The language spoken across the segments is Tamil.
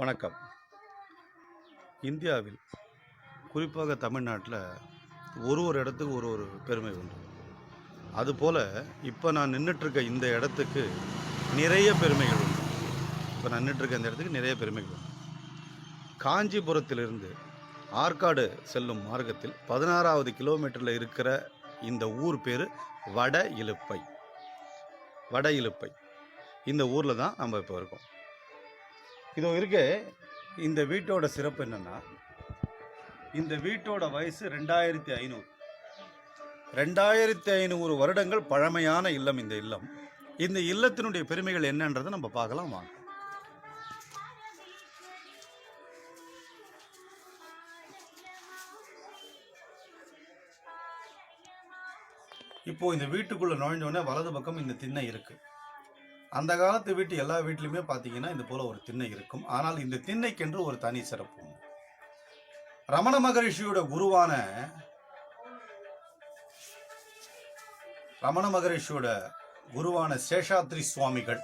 வணக்கம். இந்தியாவில் குறிப்பாக தமிழ்நாட்டில் ஒரு ஒரு இடத்துக்கு ஒரு ஒரு பெருமை உண்டு. அதுபோல் இப்போ நான் நின்றுட்டுருக்க இந்த இடத்துக்கு நிறைய பெருமைகள் உண்டு. இப்போ நான் நின்றுட்டுருக்க இந்த இடத்துக்கு நிறைய பெருமைகள் உண்டு. காஞ்சிபுரத்திலிருந்து ஆற்காடு செல்லும் மார்க்கத்தில் பதினாறாவது கிலோமீட்டரில் இருக்கிற இந்த ஊர் பேர் வட இலுப்பை. வட இலுப்பை. இந்த ஊரில் தான் நம்ம இப்போ இருக்கோம். இதோ இருக்கு. இந்த வீட்டோட சிறப்பு என்னன்னா இந்த வீட்டோட வயசு ரெண்டாயிரத்தி ஐநூறு. ரெண்டாயிரத்தி ஐநூறு வருடங்கள் பழமையான இல்லம் இந்த இல்லம். இந்த இல்லத்தினுடைய பெருமைகள் என்னன்றதை நம்ம பார்க்கலாம் வாங்க. இப்போ இந்த வீட்டுக்குள்ள நுழைஞ்சோடனே வலது பக்கம் இந்த திண்ணை இருக்கு. அந்த காலத்து வீட்டு எல்லா வீட்லையுமே பார்த்தீங்கன்னா இது போல ஒரு திண்ணை இருக்கும். ஆனால் இந்த திண்ணைக்கென்று ஒரு தனி சிறப்பு உண்டு. ரமண மகரிஷியோட குருவான ரமண மகரிஷியோட குருவான சேஷாத்ரி சுவாமிகள்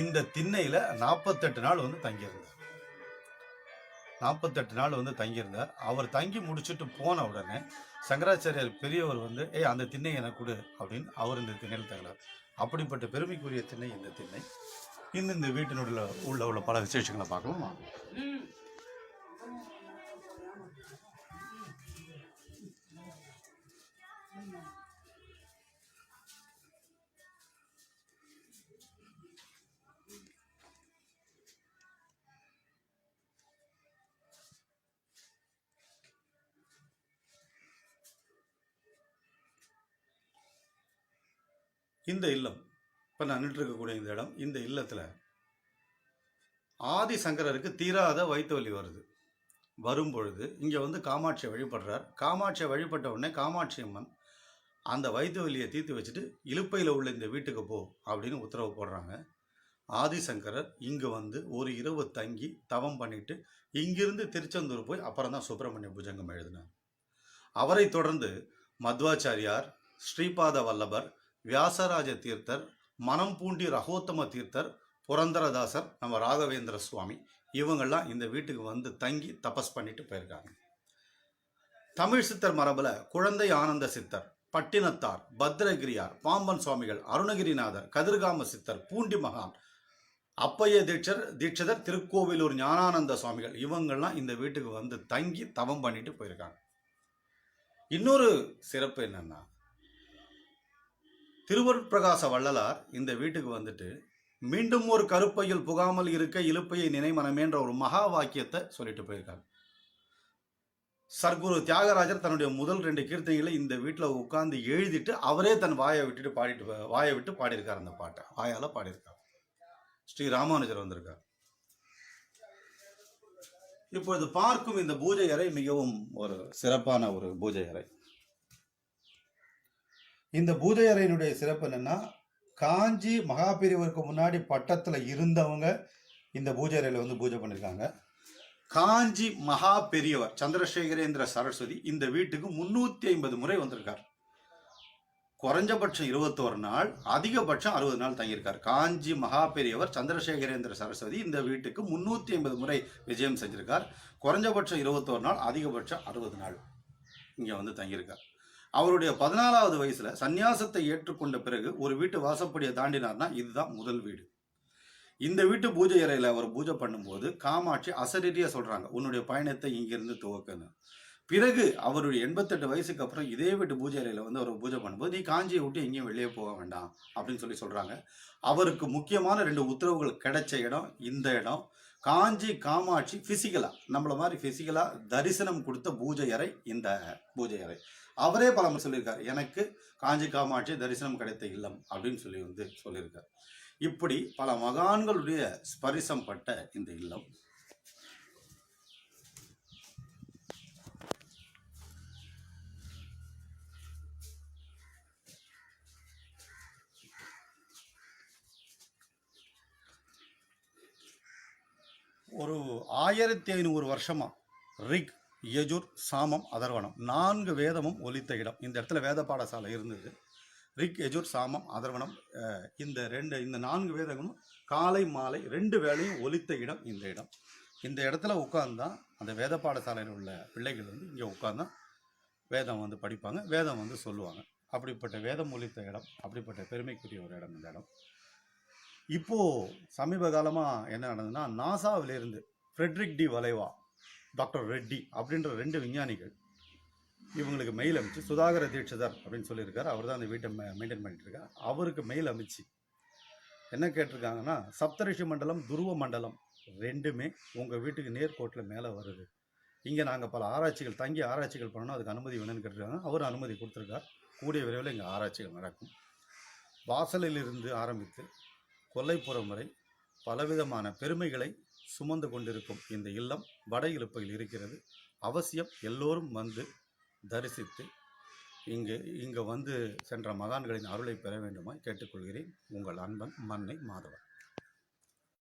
இந்த திண்ணையில நாற்பத்தெட்டு நாள் வந்து தங்கியிருந்தார். நாற்பத்தெட்டு நாள் வந்து தங்கியிருந்தார். அவர் தங்கி முடிச்சுட்டு போன உடனே சங்கராச்சாரியார் பெரியவர் வந்து ஏய் அந்த திண்ணை எனக்கு கொடு அப்படின்னு அவர் இந்த திண்ணையில் தங்கலார் அப்படிப்பட்ட பெருமைக்குரிய திண்ணை இந்த திண்ணை. இன்னும் இந்த வீட்டினுடைய உள்ள உள்ள பல விசேஷங்களை பார்க்கலாம். இந்த இல்லம் இப்போ நான் நின்று இருக்கக்கூடிய இந்த இடம் இந்த இல்லத்தில் ஆதி சங்கரருக்கு தீராத வயிற்று வலி வருது. வரும் பொழுது இங்கே வந்து காமாட்சியை வழிபடுறார். காமாட்சியை வழிபட்ட உடனே காமாட்சி அம்மன் அந்த வயிற்று வலியை தீர்த்து வச்சுட்டு இலுப்பையில் உள்ள இந்த வீட்டுக்கு போ அப்படின்னு உத்தரவு போடுறாங்க. ஆதிசங்கரர் இங்கே வந்து ஒரு இரவு தங்கி தவம் பண்ணிட்டு இங்கிருந்து திருச்செந்தூர் போய் அப்புறம் தான் சுப்பிரமணிய புஜங்கம் எழுதினார். அவரை தொடர்ந்து மத்வாச்சாரியார் ஸ்ரீபாத வல்லபர் வியாசராஜ தீர்த்தர் மனம் பூண்டி ரகோத்தம தீர்த்தர் புரந்தரதாசர் நம்ம ராகவேந்திர சுவாமி இவங்கெல்லாம் இந்த வீட்டுக்கு வந்து தங்கி தபஸ் பண்ணிட்டு போயிருக்காங்க. தமிழ் சித்தர் மரபில் குழந்தை ஆனந்த சித்தர் பட்டினத்தார் பத்ரகிரியார் பாம்பன் சுவாமிகள் அருணகிரிநாதர் கதிர்காம சித்தர் பூண்டி மகான் அப்பைய தீட்சர் தீட்சிதர் திருக்கோவிலூர் ஞானானந்த சுவாமிகள் இவங்கள்லாம் இந்த வீட்டுக்கு வந்து தங்கி தவம் பண்ணிட்டு போயிருக்காங்க. இன்னொரு சிறப்பு என்னன்னா திருவருட்பிரகாச வள்ளலார் இந்த வீட்டுக்கு வந்துட்டு மீண்டும் ஒரு கருப்பையில் புகாமல் இருக்க இலுப்பையை நினைமனமேன்ற ஒரு மகா வாக்கியத்தை சொல்லிட்டு போயிருக்காங்க சர்க்குரு தியாகராஜர் தன்னுடைய முதல் ரெண்டு கீர்த்தனைகளை இந்த வீட்டில் உட்கார்ந்து எழுதிட்டு அவரே தன் வாயை விட்டுட்டு பாடிட்டு வாயை விட்டு பாடியிருக்கார் அந்த பாட்டை. வாயால் பாடியிருக்கார். ஸ்ரீ ராமானுஜர் வந்திருக்கார். இப்பொழுது பார்க்கும் இந்த பூஜை அறை மிகவும் ஒரு சிறப்பான ஒரு பூஜை அறை. இந்த பூஜை அறையினுடைய சிறப்பு என்னென்னா காஞ்சி மகாபிரிவருக்கு முன்னாடி பட்டத்தில் இருந்தவங்க இந்த பூஜை அறையில் வந்து பூஜை பண்ணியிருக்காங்க காஞ்சி மகா பெரியவர் சந்திரசேகரேந்திர சரஸ்வதி இந்த வீட்டுக்கு முன்னூற்றி ஐம்பது முறை வந்திருக்கார். குறைஞ்சபட்சம் இருபத்தோரு நாள் அதிகபட்சம் அறுபது நாள் தங்கியிருக்கார். காஞ்சி மகா பெரியவர் சந்திரசேகரேந்திர சரஸ்வதி இந்த வீட்டுக்கு முன்னூற்றி ஐம்பது முறை விஜயம் செஞ்சிருக்கார். குறைஞ்சபட்சம் இருபத்தோரு நாள் அதிகபட்சம் அறுபது நாள் இங்கே வந்து தங்கியிருக்கார். அவருடைய பதினாலாவது வயசுல சந்நியாசத்தை ஏற்றுக்கொண்ட பிறகு ஒரு வீட்டு வாசப்படியை தாண்டினார்னா இதுதான் முதல் வீடு. இந்த வீட்டு பூஜை அறையில் அவர் பூஜை பண்ணும்போது காமாட்சி அசரீரியா சொல்றாங்க உன்னுடைய பயணத்தை இங்கிருந்து துவக்கணும் பிறகு அவருடைய எண்பத்தெட்டு வயசுக்கு அப்புறம் இதே வீட்டு பூஜை அறையில் வந்து அவர் பூஜை பண்ணும்போது நீ காஞ்சியை விட்டு எங்கேயும் வெளியே போக வேண்டாம். அப்படின்னு சொல்லி சொல்கிறாங்க அவருக்கு முக்கியமான ரெண்டு உத்தரவுகள் கிடைச்ச இடம் இந்த இடம். காஞ்சி காமாட்சி பிசிக்கலா நம்மள மாதிரி பிசிக்கலா தரிசனம் கொடுத்த பூஜை அறை இந்த பூஜை அறை. அவரே பல முறை சொல்லியிருக்கார். எனக்கு காஞ்சி காமாட்சி தரிசனம் கிடைத்த இல்லம் அப்படின்னு சொல்லி வந்து சொல்லியிருக்கார். இப்படி பல மகான்களுடைய ஸ்பரிசம் பட்ட இந்த இல்லம். ஆயிரத்தி ஐநூறு வருஷமா ரிக் யஜுர் சாமம் அதர்வனம் நான்கு வேதமும் ஒலித்த இடம். இந்த இடத்துல வேத பாடசாலை இருந்தது. ரிக் எஜுர் சாமம் அதர்வனம் இந்த ரெண்டு இந்த நான்கு வேதங்களும் காலை மாலை ரெண்டு வேளையும் ஒலித்த இடம் இந்த இடம். இந்த இடத்துல உட்கார்ந்தா அந்த வேத பாடசாலையில் உள்ள பிள்ளைகள் வந்து இங்கே உட்கார்ந்தா வேதம் வந்து படிப்பாங்க வேதம் வந்து சொல்லுவாங்க. அப்படிப்பட்ட வேதம் ஒலித்த இடம் அப்படிப்பட்ட பெருமைக்குரிய ஒரு இடம் இந்த இடம். இப்போது சமீப காலமாக என்ன நடந்ததுன்னா நாசாவிலிருந்து ஃப்ரெட்ரிக் டி வலைவா டாக்டர் ரெட்டி அப்படின்ற ரெண்டு விஞ்ஞானிகள் இவங்களுக்கு மெயில் அமைச்சு சுதாகர தீட்சிதர் அப்படின்னு சொல்லியிருக்காரு. அவர் தான் அந்த வீட்டை மெயின்டைன் பண்ணிட்டு இருக்கார் அவருக்கு மெயில் அமைச்சு என்ன கேட்டிருக்காங்கன்னா சப்தரிஷி மண்டலம் துருவ மண்டலம் ரெண்டுமே உங்கள் வீட்டுக்கு நேர்கோட்டில் மேலே வருது. இங்கே நாங்கள் பல ஆராய்ச்சிகள் தங்கி ஆராய்ச்சிகள் பண்ணணும். அதுக்கு அனுமதி வேணும்னு கேட்டிருக்காங்க. அவர் அனுமதி கொடுத்துருக்கார். கூடிய விரைவில் இங்கே ஆராய்ச்சிகள் நடக்கும். வாசலிலிருந்து ஆரம்பித்து கொல்லைப்புறம் வரை பலவிதமான பெருமைகளை சுமந்து கொண்டிருக்கும் இந்த இல்லம் வட இழுப்பையில் இருக்கிறது. அவசியம் எல்லோரும் வந்து தரிசித்து இங்கு இங்கு வந்து சென்ற மகான்களின் அருளை பெற வேண்டுமாய் கேட்டுக்கொள்கிறேன். உங்கள் அன்பன் மன்னை மாதவன்.